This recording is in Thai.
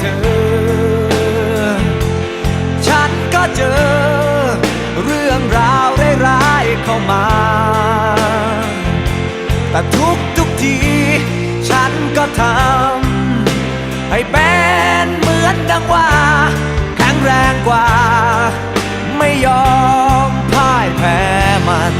เธอ ฉันก็เจอ เรื่องราวร้ายๆเข้ามา แต่ทุกทุกที ฉันก็ทำให้แบนเหมือนดังว่าแข็งแรงกว่า ไม่ยอมพ่ายแพ้มัน